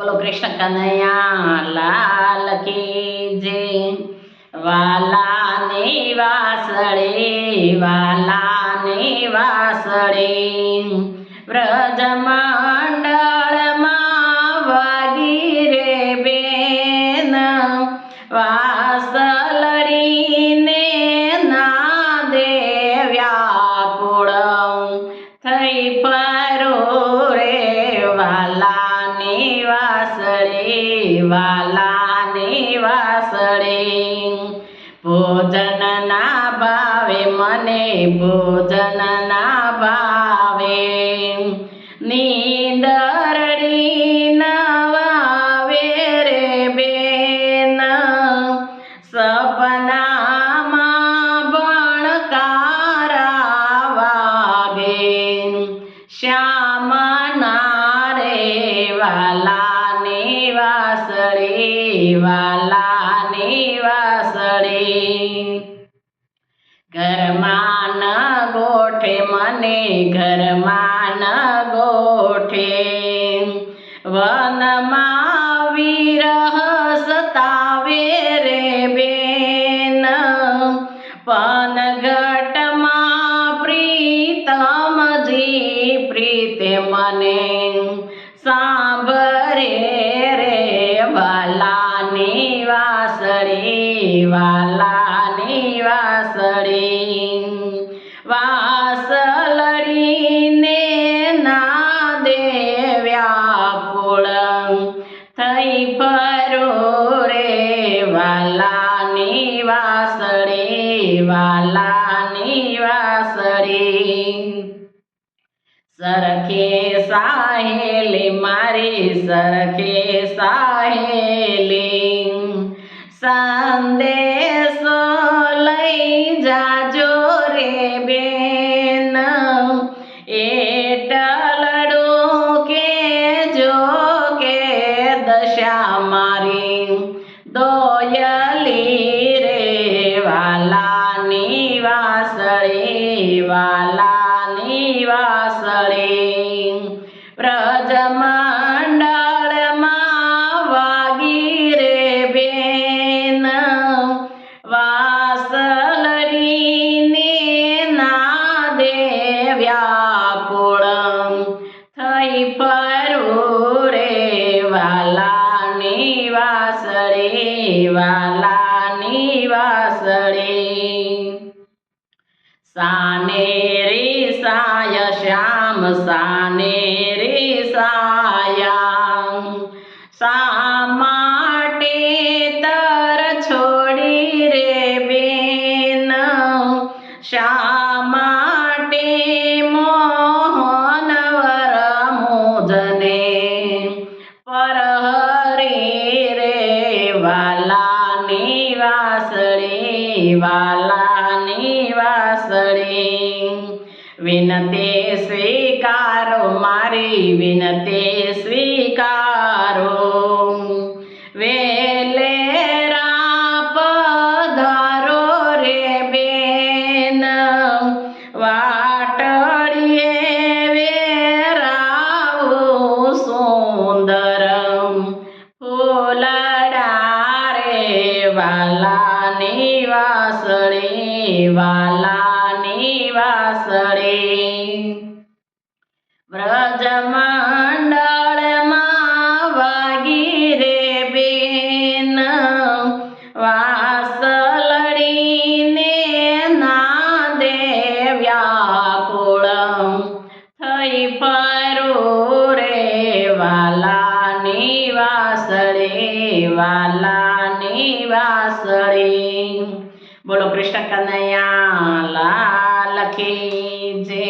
બોલો કૃષ્ણ કનૈયા લાલ કે જે? વાલા ને વાસળે વાલા ને વાસળે. વ્રજ મંડળમાં વાગી રે બેન વાસલડીને ના દેવ્યા વ્યાકુળ થઈ વાલા ને વાસળે. ભોજન ના ભાવે મને ભોજન ના ભાવે. નીંદરડી નવાવે રે બેન. સપનામાં ભણકારા વાગે. શ્યામ નારે વાલા ને વાસળે વાલા ને વાસળે ઘરમાં ન ગોઠે મને, ઘરમાં ન ગોઠે. વનમાં વિરહ સતાવે રે બેન. પન ઘટમાં પ્રીતમજી પ્રીતે મને વાલાની વાસળી, વાસળીને ના દેવ્યા કુળ થઈ ફરો રે વાલાની વાસળી વાલાની વાસળી. સરખે સાહેલી, મારી સરખે સાહેલી. સંદેશો લઈ જાજો રે બેન. એટલડું કે જો કે દશા મારી દોયલી રે વાલાની વાસળે વાલાની વાલાની વાસળે વાલાની વાસળે સાને રે સાય શ્યામ સાને વાસળે વાલાની વાસળે. વિનતે સ્વીકારો મારી વિનતે સ્વીકારો. વ્રજ વાગી રે બેન. વાસલડીને ના દેવ્યા કુળ થઈ ફરો રે વાલાની વાસળે, વાલાની બોલો કૃષ્ણ કનૈયા, લાલ કી જય.